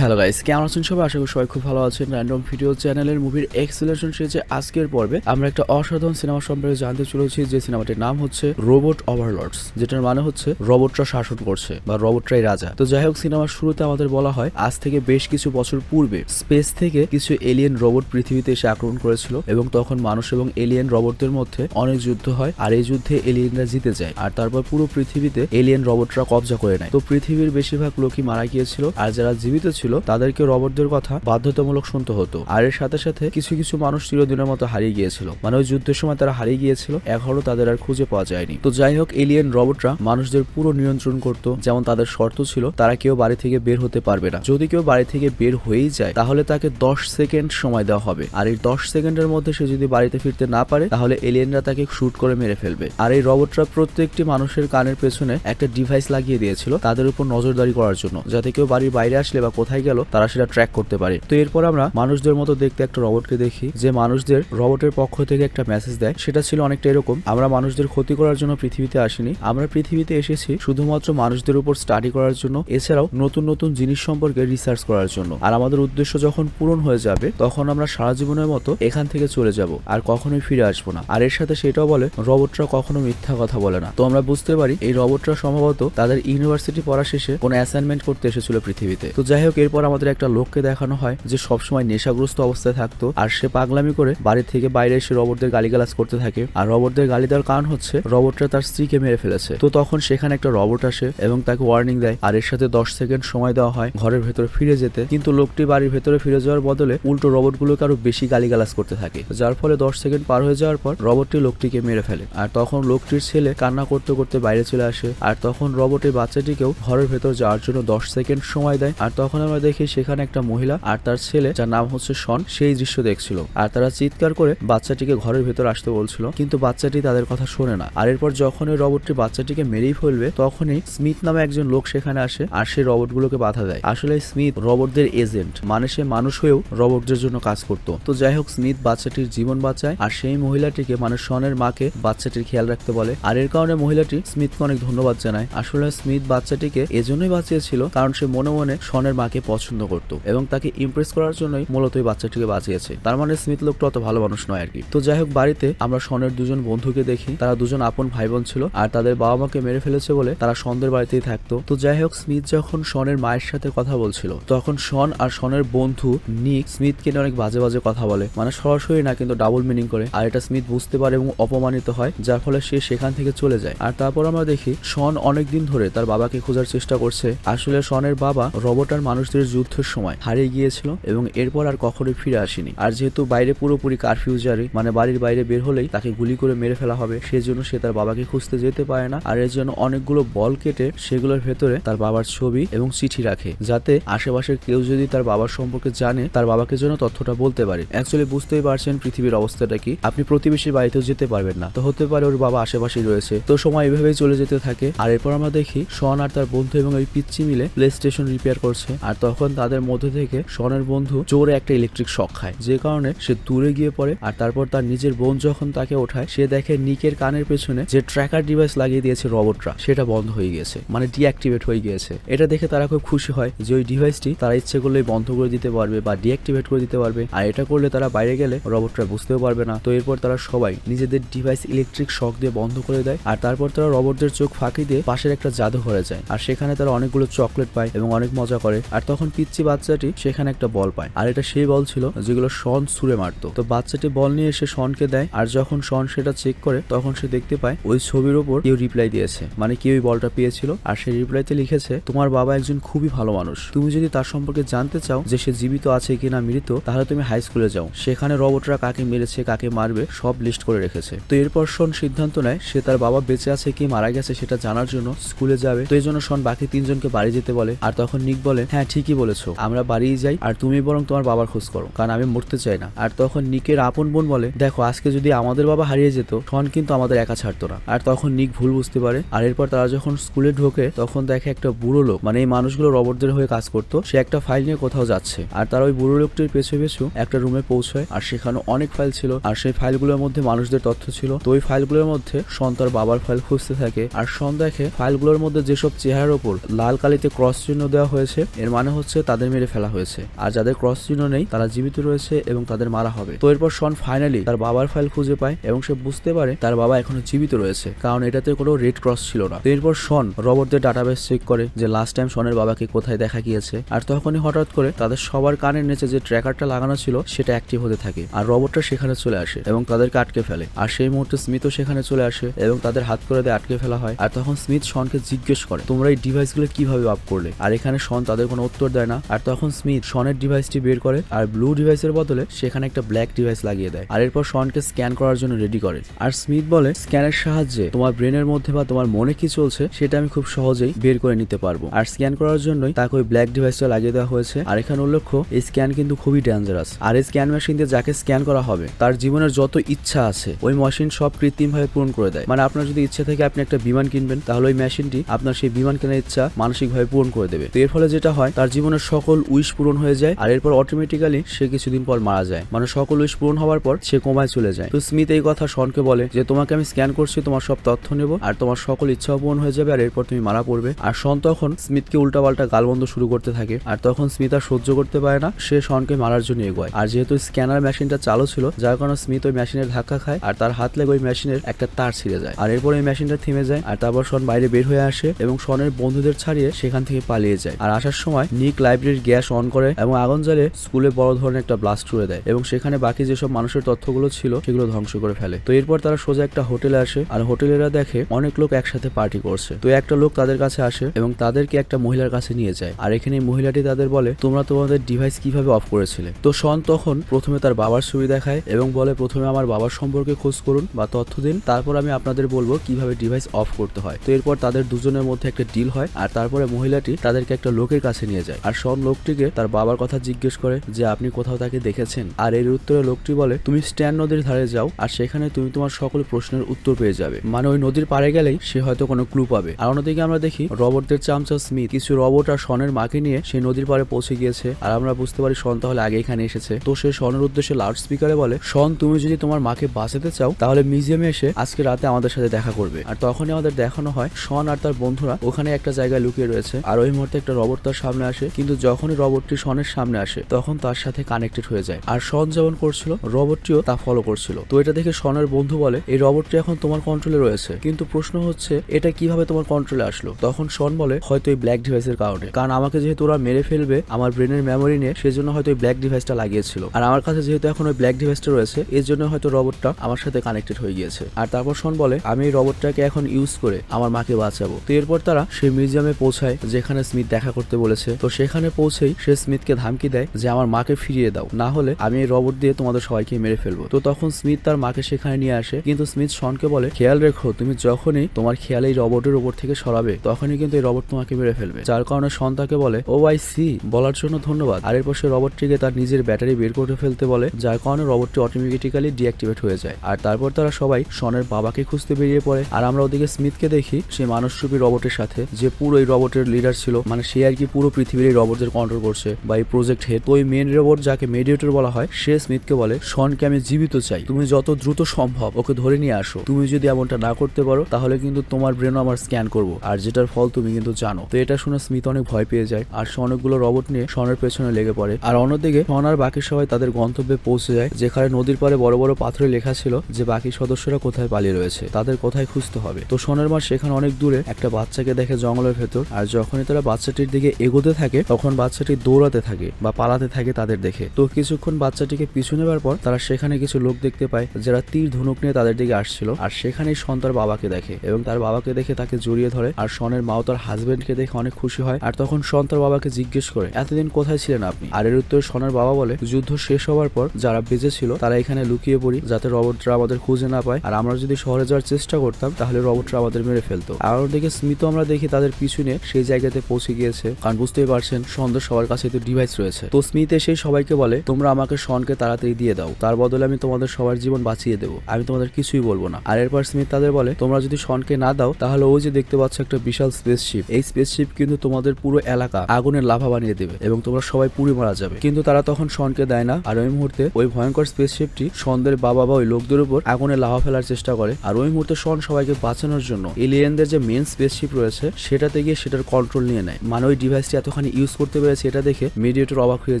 Hello guys, কেমন আছেন সবাই? আশা করি সবাই খুব ভালো আছেন। র্যান্ডম ভিডিও চ্যানেলের মুভির এক্সিলেশন সিরিজে আজকের পর্বে আমরা একটা অসাধারণ সিনেমা সম্পর্কে জানতে চলেছি। যে সিনেমাটির নাম হচ্ছে রোবট ওভারলর্ডস যেটার মানে হচ্ছে রোবটরা শাসন করছে বা রোবটরাই রাজা। তো যাই হোক সিনেমার শুরুতে আমাদের বলা হয়, আজ থেকে বেশ কিছু বছর পূর্বে স্পেস থেকে কিছু এলিয়েন রোবট পৃথিবীতে এসে আক্রমণ করেছিল এবং তখন মানুষ এবং এলিয়েন রোবটদের মধ্যে অনেক যুদ্ধ হয় আর এই যুদ্ধে এলিয়েনরা জিতে যায় আর তারপর পুরো পৃথিবীতে এলিয়েন রোবটরা কবজা করে নেয়। তো পৃথিবীর বেশিরভাগ লোকই মারা গিয়েছিল আর যারা জীবিত ছিল তাদেরকে রবটদের কথা বাধ্যতামূলক শুনতে হতো। আর এর সাথে সাথে কিছু কিছু মানুষ চিরদিনের মতো হারিয়ে গিয়েছিল। মানে ওই যুদ্ধের সময় তারা হারিয়ে গিয়েছিল এখনও তাদের আর খুঁজে পাওয়া যায়নি। তো যাই হোক, এলিয়েন রবটরা মানুষদের পুরো নিয়ন্ত্রণ করত, যেমন তাদের শর্ত ছিল, তারা কেউ বাড়ি থেকে বের হতে পারবে না। যদি কেউ বাড়ি থেকে বের হয়েই যায়, তাহলে তাকে দশ সেকেন্ড সময় দেওয়া হবে। আর এই দশ সেকেন্ডের মধ্যে সে যদি বাড়িতে ফিরতে না পারে, তাহলে এলিয়েনরা তাকে শুট করে মেরে ফেলবে। আর এই রবটরা প্রত্যেকটি মানুষের কানের পেছনে একটা ডিভাইস লাগিয়ে দিয়েছিল, তাদের উপর নজরদারি করার জন্য, যাতে কেউ বাড়ির বাইরে আসলে বা কোথায় গেল, তারা সেটা ট্র্যাক করতে পারে। তো এরপর আমরা মানুষদের মতো দেখতে একটা রবটকে দেখি, যে মানুষদের রবটের পক্ষ থেকে একটা মেসেজ দেয়। সেটা ছিল অনেকটা এরকম, আমরা মানুষদের ক্ষতি করার জন্য পৃথিবীতে আসিনি। আমরা পৃথিবীতে এসেছি শুধুমাত্র মানুষদের উপর স্টাডি করার জন্য, এছাড়াও নতুন নতুন জিনিস সম্পর্কে রিসার্চ করার জন্য। আর আমাদের উদ্দেশ্য যখন পূরণ হয়ে যাবে, তখন আমরা সারা জীবনের মতো এখান থেকে চলে যাব, আর কখনোই ফিরে আসব না। আর এর সাথে সেটাও বলে রবটরা কখনো মিথ্যা কথা বলে না। তো আমরা বুঝতে পারি, এই রবটরা সম্ভবত তাদের ইউনিভার্সিটি পড়া শেষে কোনো অ্যাসাইনমেন্ট করতে এসেছিল পৃথিবীতে। তো যাই হোক এরপর আমাদের একটা লোককে দেখানো হয় যে সবসময় নেশাগ্রস্ত অবস্থায় থাকতো আর সে পাগলামি করে বাড়ি থেকে বাইরে এসে রবটদের গালিগালাজ করতে থাকে। আর রবটদের গালি দেওয়ার কারণ হচ্ছে রবটরা তার স্ত্রীকে মেরে ফেলেছে। তো তখন সেখানে একটা রবট আসে এবং তাকে ওয়ার্নিং দেয়। আর এর সাথে দশ সেকেন্ড সময় দেওয়া হয় ঘরের ভেতরে ফিরে যেতে। কিন্তু লোকটি বাড়ির ভেতরে ফিরে যাওয়ার বদলে উল্টো রবটগুলোকে আরও বেশি গালিগালাজ করতে থাকে। যার ফলে দশ সেকেন্ড পার হয়ে যাওয়ার পর রবটটি লোকটিকে মেরে ফেলে। আর তখন লোকটির ছেলে কান্না করতে করতে বাইরে চলে আসে। আর তখন রবটের বাচ্চাটিকেও ঘরের ভেতর যাওয়ার জন্য দশ সেকেন্ড সময় দেয়। আর তখন আমরা দেখি সেখানে একটা মহিলা আর তার ছেলে, যার নাম হচ্ছে শন, সেই দৃশ্য দেখছিল। আর তারা চিৎকার করে বাচ্চাটিকে ঘরের ভেতর আসতে বলছিল, কিন্তু বাচ্চাটি তাদের কথা শোনে না। আর এরপর যখন ওই রবটটি বাচ্চাটিকে মেরেই ফেলবে, তখনই স্মিথ নামে একজন লোক সেখানে আসে আর সেই রবটগুলোকে বাধা দেয়। আসলে স্মিথ রবটদের এজেন্ট মানে সে মানুষ হয়েও রবটদের জন্য কাজ করত। তো যাই হোক, স্মিথ বাচ্চাটির জীবন বাঁচায় আর সেই মহিলাটিকে মানে শনের মাকে, বাচ্চাটির খেয়াল রাখতে বলে। আর এর কারণে মহিলাটি স্মিথকে অনেক ধন্যবাদ জানায়। আসলে স্মিথ বাচ্চাটিকে এজন্যই বাঁচিয়েছিল, কারণ সে মনে মনে শনের মাকে পছন্দ করত এবং তাকে ইমপ্রেস করার জন্যই মূলত বাচ্চাটিকে বাঁচিয়েছে। তার মানে স্মিথ লোকটা অত ভালো মানুষ নয় আর কি তো যাই হোক, বাড়িতে আমরা শনের দুজন বন্ধুকে দেখি। তারা দুজন আপন ভাই বোন ছিল আর তাদের বাবা মাকে মেরে ফেলেছে বলে তারা শনদের বাড়িতেই থাকতো। তো যাই হোক, স্মিথ যখন শনের মায়ের সাথে কথা বলছিল, তখন শন আর শনের বন্ধু নিক স্মিথকে নিয়ে অনেক বাজে বাজে কথা বলে। মানে সরাসরি না, কিন্তু ডাবল মিনিং করে। আর এটা স্মিথ বুঝতে পারে এবং অপমানিত হয়, যার ফলে সে সেখান থেকে চলে যায়। আর তারপর আমরা দেখি শন অনেকদিন ধরে তার বাবাকে খোঁজার চেষ্টা করছে। আসলে শনের বাবা রবট আর মানুষদের যুদ্ধের সময় হারিয়ে গিয়েছিল এবং এরপর আর কখনোই ফিরে আসেনি। আর যেহেতু বাইরে পুরোপুরি কারফিউ জারি মানে বাড়ির বাইরে বের হলেই তাকে গুলি করে মেরে ফেলা হবে, সেজন্য সে তার বাবাকে খুঁজতে যেতে পারে না। আর এর জন্য অনেকগুলো বল কেটে সেগুলোর ভেতরে তার বাবার ছবি এবং চিঠি রাখে, যাতে আশেপাশের কেউ যদি তার বাবার সম্পর্কে জানে, তার বাবাকে যেন তথ্যটা বলতে পারে। অ্যাকচুয়ালি বুঝতেই পারছেন পৃথিবীর অবস্থাটা কি। আপনি প্রতিবেশীর বাড়িতেও যেতে পারবেন না। তো হতে পারে ওর বাবা আশেপাশেই রয়েছে। তো সময় এভাবেই চলে যেতে থাকে। আর এরপর আমরা দেখি শন আর তার বন্ধু এবং ওই পিচ্ছি মিলে প্লে স্টেশন রিপেয়ার করছে। আর তখন তাদের মধ্যে থেকে শনের বন্ধু জোরে একটা ইলেকট্রিক শক খায়। যে কারণে সে দূরে গিয়ে পড়ে আর তারপর তার নিজের বোন যখন তাকে ওঠায়, সে দেখে নিকের কানের পেছনে যে ট্র্যাকার ডিভাইস লাগিয়ে দিয়েছে রবটরা সেটা বন্ধ হয়ে গিয়েছে মানে ডিঅ্যাক্টিভেট হয়ে গিয়েছে। এটা দেখে তারা খুব খুশি হয় যে ওই ডিভাইসটি তারা ইচ্ছে করলেই বন্ধ করে দিতে পারবে বা ডিঅ্যাক্টিভেট করে দিতে পারবে। আর এটা করলে তারা বাইরে গেলে রবটরা বুঝতেও পারবে না। তো এরপর তারা সবাই নিজেদের ডিভাইস ইলেকট্রিক শক দিয়ে বন্ধ করে দেয় আর তারপর তারা রবটদের চোখ ফাঁকি দিয়ে পাশের একটা জাদুঘরে যায়। আর সেখানে তারা অনেকগুলো চকলেট পায় এবং অনেক মজা করে। আর তখন পিচ্ছি বাচ্চাটি সেখানে একটা বল পায়। আর এটা সেই বল ছিল যেগুলো শন ছুঁড়ে মারতো। তো বাচ্চাটি বল নিয়ে এসে শনকে দেয়, আর যখন শন সেটা চেক করে, তখন সে দেখতে পায় ওই ছবির ওপর কেউ রিপ্লাই দিয়েছে। মানে কেউ ওই বলটা পেয়েছিল, আর সেই রিপ্লাইতে লিখেছে, তোমার বাবা একজন খুবই ভালো মানুষ। তুমি যদি তার সম্পর্কে জানতে চাও যে সে জীবিত আছে কিনা মৃত, তাহলে তুমি হাই স্কুলে যাও। সেখানে রবটরা কাকে মেরেছে, কাকে মারবে, সব লিস্ট করে রেখেছে। তো এরপর শন সিদ্ধান্ত নেয়, সে তার বাবা বেঁচে আছে কি মারা গেছে সেটা জানার জন্য স্কুলে যাবে। তো এই জন্য শন বাকি তিনজনকে বাড়ি যেতে বলে। আর তখন নিক বলে হ্যাঁ ঠিকই বলেছ। আমরা বাড়িই যাই আর তুমি বরং তোমার বাবার খোঁজ করো, কারণ আমি মরতে চাই না। আর তখন নিকের আপন বোন বলে, দেখো, আজকে যদি আমাদের বাবা হারিয়ে যেত, শন কিন্তু আমাদের একা ছাড়তো না। আর তখন নিক ভুল বুঝতে পারে। আর এরপর তারা যখন স্কুলে ঢোকে, তখন দেখে একটা বুড়ো লোক মানে এই মানুষগুলো রবটদের হয়ে কাজ করতো, সে একটা ফাইল নিয়ে কোথাও যাচ্ছে। আর তারা ওই বুড়ো লোকটির পেছু পেছু একটা রুমে পৌঁছায়, আর সেখানে অনেক ফাইল ছিল, আর সেই ফাইলগুলোর মধ্যে মানুষদের তথ্য ছিল। তো ওই ফাইলগুলোর মধ্যে শন তার বাবার ফাইল খুঁজতে থাকে, আর শন দেখে ফাইলগুলোর মধ্যে যেসব চেহারার ওপর লাল কালিতে ক্রস চিহ্ন দেওয়া হয়েছে, এর মানে মানে হচ্ছে তাদের মেরে ফেলা হয়েছে। আর যাদের ক্রস চিহ্ন নেই, তারা জীবিত রয়েছে এবং তাদের মারা হবে। তো এরপর শন ফাইনালি তার বাবার ফাইল খুঁজে পায় এবং সে বুঝতে পারে তার বাবা এখনও জীবিত রয়েছে, কারণ এটাতে কোনো রেড ক্রস ছিল না। এরপর শন রবটদের ডাটাবেস চেক করে যে লাস্ট টাইম শনের বাবাকে কোথায় দেখা গিয়েছে। আর তখনই হঠাৎ করে তাদের সবার কানের নিচে যে ট্র্যাকারটা লাগানো ছিল, সেটা অ্যাক্টিভ হতে থাকে। আর রবটটা সেখানে চলে আসে এবং তাদেরকে আটকে ফেলে। আর সেই মুহূর্তে স্মিথও সেখানে চলে আসে এবং তাদের হাত করে দিয়ে আটকে ফেলা হয়। আর তখন স্মিথ শনকে জিজ্ঞেস করে, তোমরা এই ডিভাইসগুলো কীভাবে অফ করলে? আর এখানে শন তাদের কোনো উত্তর দেয় না। আর তখন স্মিথ শনের ডিভাইসটি বের করে আর ব্লু ডিভাইসের বদলে সেখানে একটা ব্ল্যাক ডিভাইস লাগিয়ে দেয়। আর এরপর শনকে স্ক্যান করার জন্য রেডি করে। আর স্মিথ বলে স্ক্যানের সাহায্যে তোমার ব্রেনের মধ্যে বা তোমার মনে কি চলছে সেটা আমি খুব সহজেই বের করে নিতে পারব। আর স্ক্যান করার জন্যই তাকে ওই ব্ল্যাক ডিভাইসটা লাগিয়ে দেওয়া হয়েছে। আর এখানে উল্লেখ্য, এই স্ক্যান কিন্তু খুবই ডেঞ্জারাস আর এই স্ক্যান মেশিন দিয়ে যাকে স্ক্যান করা হবে, তার জীবনের যত ইচ্ছা আছে, ওই মেশিন সব কৃত্রিমভাবে পূরণ করে দেয়। মানে আপনার যদি ইচ্ছা থেকে আপনি একটা বিমান কিনবেন, তাহলে ওই মেশিনটি আপনার সেই বিমান কেনার ইচ্ছা মানসিকভাবে পূরণ করে দেবে। তো এর ফলে যেটা হয় তার জীবনের সকল উইশ পূরণ হয়ে যায় আর এরপর অটোমেটিক্যালি সে কিছুদিন পর মারা যায়। মানে সকল উইশ পূরণ হওয়ার পর সে কোমায় চলে যায়। তো স্মিথ এই কথা শনকে বলে যে, তোমাকে আমি স্ক্যান করছি, তোমার সব তথ্য নেব আর তোমার সকল ইচ্ছাও পূরণ হয়ে যাবে আর এরপর তুমি মারা পড়বে। আর শন তখন স্মিথকে উল্টাপাল্টা গালবন্ধ শুরু করতে থাকে আর তখন স্মিথ আর সহ্য করতে পারে না, সে শনকে মারার জন্য এগোয়। আর যেহেতু স্ক্যানার মেশিনটা চালু ছিল, যার কারণে স্মিথ ওই মেশিনের ধাক্কা খায় আর তার হাত লেগে ওই মেশিনের একটা তার ছিঁড়ে যায়। আর এরপর ওই মেশিনটা থেমে যায় আর তারপর শন বাইরে বের হয়ে আসে এবং শনের বন্ধুদের ছাড়িয়ে সেখান থেকে পালিয়ে যায়। আর আসার সময় নিক লাইব্রেরির গ্যাস অন করে এবং আগুন জ্বালিয়ে স্কুলে বড় ধরনের একটা ব্লাস্ট করে দেয় এবং সেখানে বাকি যেসব মানুষের তথ্যগুলো ছিল সেগুলো ধ্বংস করে ফেলে। তো এরপর তারা সোজা একটা হোটেলে আসে আর হোটেলেরা দেখে অনেক লোক একসাথে পার্টি করছে। তো একটা লোক তাদের কাছে আসে এবং তাদেরকে একটা মহিলার কাছে নিয়ে যায়। আর এখানে মহিলাটি তাদের বলে, তোমরা তোমাদের ডিভাইস কীভাবে অফ করেছিলে? তো শন তখন প্রথমে তার বাবার ছবি দেখায় এবং বলে, প্রথমে আমার বাবার সম্পর্কে খোঁজ করুন বা তথ্য দিন, তারপর আমি আপনাদের বলব কীভাবে ডিভাইস অফ করতে হয়। তো এরপর তাদের দুজনের মধ্যে একটা ডিল হয় আর তারপরে মহিলাটি তাদেরকে একটা লোকের কাছে নিয়ে যায়। আর শন লোকটিকে তার বাবার কথা জিজ্ঞেস করে যে, আপনি কোথাও তাকে দেখেছেন? আর এর উত্তরে লোকটি বলে, তুমি স্ট্যান্ড নদীর ধারে যাও, আর সেখানে তুমি তোমার সকল প্রশ্নের উত্তর পেয়ে যাবে। মানে ওই নদীর পাড়ে গেলেই সে হয়তো কোনো ক্লু পাবে। আর অন্যদিকে আমরা দেখি, রবটদের চামচা স্মিথ, কিছু রবট আর শনের মাকে নিয়ে সেই নদীর পাড়ে পৌঁছে গিয়েছে। আর আমরা বুঝতে পারি শন তাহলে আগে এখানে এসেছে। তো সে শনের উদ্দেশ্যে লাউড স্পিকারে বলে শন তুমি যদি তোমার মাকে বাঁচাতে চাও, তাহলে মিউজিয়ামে এসে আজকে রাতে আমাদের সাথে দেখা করবে। আর তখনই আমাদের দেখানো হয় শন আর তার বন্ধুরা ওখানে একটা জায়গায় লুকিয়ে রয়েছে। আর ওই মুহূর্তে একটা রবট তার সামনে আসে, কিন্তু যখনই রবটটি শনের সামনে আসে, তখন তার সাথে কানেক্টেড হয়ে যায়। আর শন যেমন করছিল, রবটটিও তা ফলো করছিল। তো এটা দেখে শনের বন্ধু বলে, এই রবটটি এখন তোমার কন্ট্রোলে রয়েছে। কিন্তু প্রশ্ন হচ্ছে, এটা কীভাবে তোমার কন্ট্রোলে আসলো? তখন শন বলে, হয়তো এই ব্ল্যাক ডিভাইসের কারণে। কারণ আমাকে যেহেতু ওরা মেরে ফেলবে, আমার ব্রেনের মেমোরি নিয়ে, সেজন্য হয়তো ওই ব্ল্যাক ডিভাইসটা লাগিয়েছিল। আর আমার কাছে যেহেতু এখন ওই ব্ল্যাক ডিভাইসটা রয়েছে, এর জন্য হয়তো রবটটা আমার সাথে কানেক্টেড হয়ে গিয়েছে। আর তারপর শন বলে, আমি এই রবটটাকে এখন ইউজ করে আমার মাকে বাঁচাবো। তো এরপর তারা সেই মিউজিয়ামে পৌঁছায়, যেখানে স্মিথ দেখা করতে বলেছে। তো সেখানে পৌঁছেই সে স্মিথকে ধামকি দেয় যে আমার মাকে ফিরিয়ে দাও, না হলে আমি এই রবট দিয়ে তোমাদের সবাইকে মেরে ফেলব। তো তখন স্মিথ তার মাকে সেখানে নিয়ে আসে, কিন্তু স্মিথ শনকে বলে, খেয়াল রেখো, তুমি যখনই তোমার খেয়াল এই রবটের উপর থেকে সরাবে, তখনই কিন্তু এই রবট তোমাকে মেরে ফেলবে। যার কারণে শন তাকে বলে, ও আই সি, বলার জন্য ধন্যবাদ। আর এরপর সে রবটটিকে তার নিজের ব্যাটারি বের করে ফেলতে বলে, যার কারণে রবটটি অটোমেটিক্যালি ডিঅ্যাক্টিভেট হয়ে যায়। আর তারপর তারা সবাই শনের বাবাকে খুঁজতে বেরিয়ে পড়ে, আর আমরা ওদিকে স্মিথকে দেখি, সেই মানুষরূপী রবটের সাথে, যে পুরো এই রবটের লিডার ছিল মানে সে আর কি পুরো পৃথিবীর এই রবটদের কন্ট্রোল করছে বা এই প্রজেক্ট হেড তো ওই মেন রোবট যাকে মেডিয়েটর বলা হয়, সে স্মিথকে বলে, শনকে আমি জীবিত চাই। তুমি যত দ্রুত সম্ভব ওকে ধরে নিয়ে আসো। তুমি যদি এমনটা না করতে পারো, তাহলে কিন্তু তোমার ব্রেনও আমার স্ক্যান করব। আর যেটার ফল তুমি কিন্তু জানো। তো এটা শুনে স্মিথ অনেক ভয় পেয়ে যায়। আর সে অনেকগুলো রবট নিয়ে শনের পেছনে লেগে পড়ে। আর অন্যদিকে, শন আর বাকি সবাই তাদের গন্তব্যে পৌঁছে যায়, যেখানে নদীর পারে বড় বড় পাথরে লেখা ছিল যে, বাকি সদস্যরা কোথায় পালিয়ে রয়েছে? তাদের কোথায় খুঁজতে হবে? তো শনের মা সেখানে অনেক দূরে একটা বাচ্চাকে দেখে জঙ্গলের ভেতর। আর যখনই তারা বাচ্চাটির দিকে এগোতে থাকে, তখন বাচ্চাটি দৌড়াতে থাকে বা পালাতে থাকে তাদের দেখে। তো কিছুক্ষণ বাচ্চাটিকে পিছু নেবার পর তারা সেখানে কিছু লোক দেখতে পায়, যারা তীর ধনুক নিয়ে তাদের দিকে আসছিল। আর সেখানেই শন তার বাবাকে দেখে এবং তার বাবাকে দেখে তাকে জড়িয়ে ধরে। আর শনের মাও তার হাজবেন্ডকে দেখে অনেক খুশি হয়। আর তখন শন তার বাবাকে জিজ্ঞেস করে, এতদিন কোথায় ছিলেন আপনি? আর এর উত্তরে শনের বাবা বলে, যুদ্ধ শেষ হওয়ার পর যারা বেঁচে ছিল তারা এখানে লুকিয়ে পড়ি, যাতে রবটরা আমাদের খুঁজে না পায়। আর আমরা যদি শহরে যাওয়ার চেষ্টা করতাম, তাহলে রবটরা আমাদের মেরে ফেলতো। আর ওদিকে স্মিত আমরা দেখি তাদের পিছনে সেই জায়গাতে পৌঁছে গিয়েছে। কারণ বুঝতেই পারছেন সন্ধ্যা সবার কাছে তো ডিভাইস রয়েছে। তো স্মিথ এসে সবাইকে বলে, তোমরা আমাকে শনকে তাড়াতাড়ি দিয়ে দাও। তার বদলে আমি তোমাদের সবার জীবন বাঁচিয়ে দেবো। আমি তোমাদের কিছুই বলব না। আর এরপর স্মিথ তাদের বলে, তোমরা যদি শনকে না দাও, তাহলে ওই যে দেখতে পাচ্ছ একটা বিশাল স্পেসশিপ এই স্পেসশিপ কিন্তু তোমাদের পুরো এলাকা আগুনের লাভা বানিয়ে দেবে এবং তোমরা সবাই পুড়ে মারা যাবে। কিন্তু তারা তখন শনকে দেয় না। আর ওই মুহূর্তে ওই ভয়ঙ্কর স্পেসশিপটি শনদের বাবা বা ওই লোকদের উপর আগুনে লাভা ফেলার চেষ্টা করে। আর ওই মুহূর্তে শন সবাইকে বাঁচানোর জন্য এলিয়েনদের যে মেন স্পেসশিপ রয়েছে, সেটাতে গিয়ে সেটার কন্ট্রোল নিয়ে নেয়। মানে ওই ডিভাইসটি এত এতখানি ইউজ করতে পেরেছে এটা দেখে মিডিয়েটর অবাক হয়ে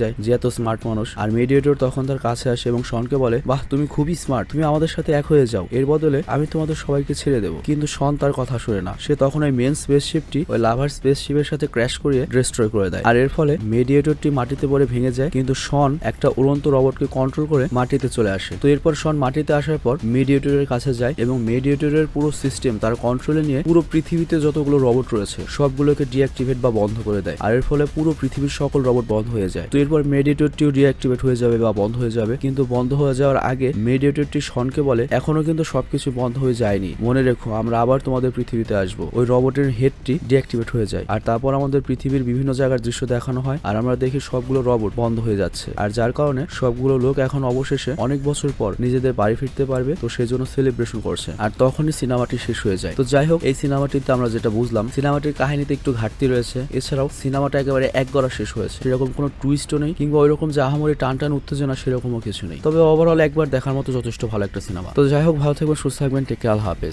যায় যে এত স্মার্ট মানুষ। আর মিডিয়েটর তখন তার কাছে আসে এবং শনকে বলে, বাহ, তুমি খুবই স্মার্ট তুমি আমাদের সাথে এক হয়ে যাও। এর বদলে আমি তোমাদের সবাইকে ছেড়ে দেবো। কিন্তু শন তার কথা শুনে না। সে তখন ওই মেন স্পেসশিপটি ওই লাভার স্পেসশিপের সাথে ক্র্যাশ করিয়ে ডিস্ট্রয় করে দেয়। আর এর ফলে মিডিয়েটরটি মাটিতে পড়ে ভেঙে যায়, কিন্তু শন একটা উড়ন্ত রবটকে কন্ট্রোল করে মাটিতে চলে আসে। তো এরপর শন মাটিতে আসার পর মিডিয়েটরের কাছে যায় এবং মিডিয়েটরের পুরো সিস্টেম তার কন্ট্রোলে নিয়ে পুরো পৃথিবীতে যতগুলো রবট রয়েছে, সবগুলোকে ডিঅ্যাক্টিভেট বা বন্ধ করে দেয়। আর এর ফলে পুরো পৃথিবীর সকল রবট বন্ধ হয়ে যায়। তো এরপর মেডিয়েটরটিও ডিঅ্যাক্টিভেট হয়ে যাবে বা বন্ধ হয়ে যাবে। কিন্তু বন্ধ হয়ে যাওয়ার আগে মেডিয়েটরটি শনকে বলে, এখনও কিন্তু সবকিছু বন্ধ হয়ে যায়নি। মনে রেখো, আমরা আবার তোমাদের পৃথিবীতে আসব। ওই রবটের হেডটি ডিঅ্যাক্টিভেট হয়ে যায়। আর তারপর আমাদের পৃথিবীর বিভিন্ন জায়গার দৃশ্য দেখানো হয় আর আমরা দেখি সবগুলো রবট বন্ধ হয়ে যাচ্ছে। আর যার কারণে সবগুলো লোক এখন অবশেষে অনেক বছর পর নিজেদের বাড়ি ফিরতে পারবে, তো সেই জন্য সেলিব্রেশন করছে। আর তখনই সিনেমাটি শেষ হয়ে যায়। তো যাই হোক, এই সিনেমাটিতে আমরা যেটা বুঝলাম, সিনেমাটির কাহিনীতে একটু ঘাটতি রয়েছে। এছাড়াও সিনেমাটা একেবারে এক গড়া শেষ হয়েছে। সেরকম কোনো টুইস্টও নেই, কিংবা ওই রকম যে আহামরি টান টান উত্তেজনা সেরকমও কিছু নেই। তবে ওভারঅল একবার দেখার মতো যথেষ্ট ভালো একটা সিনেমা। তো যাই হোক, ভালো থাকবেন, সুস্থ থাকবেন টেকে আল হাফেজ।